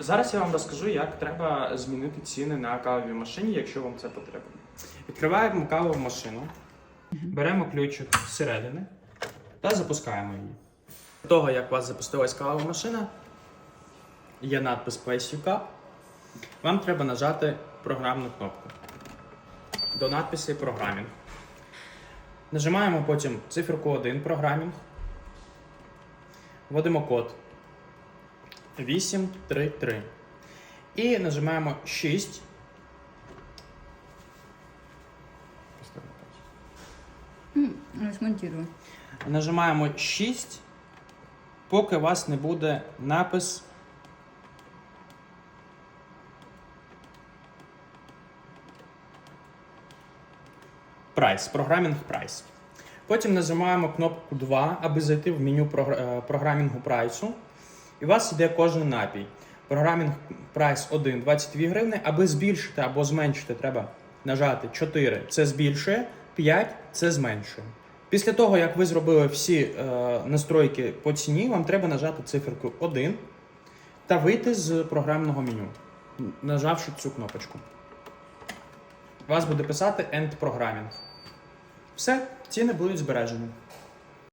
Зараз я вам розкажу, як треба змінити ціни на кавовій машині, якщо вам це потрібно. Відкриваємо кавову машину, беремо ключик зсередини та запускаємо її. До того, як у вас запустилась кавова машина, є надпис Place Your Cup, вам треба нажати програмну кнопку. До надписі програмінг. Нажимаємо потім циферку 1 програмінг. Вводимо код 833. І нажимаємо 6. М, Смонтирую. Нажимаємо 6, поки у вас не буде напис. Прайс, програмінг прайс. Потім нажимаємо кнопку 2, аби зайти в меню е, програмінгу прайсу. І у вас йде кожен напій. Програмінг прайс 1 22 гривни. Аби збільшити або зменшити, треба нажати 4 це збільшує, 5 це зменшує. Після того, як ви зробили всі е, настройки по ціні, вам треба нажати циферку 1 та вийти з програмного меню, нажавши цю кнопочку. Вас буде писати End Programming. Все, ціни будуть збережені.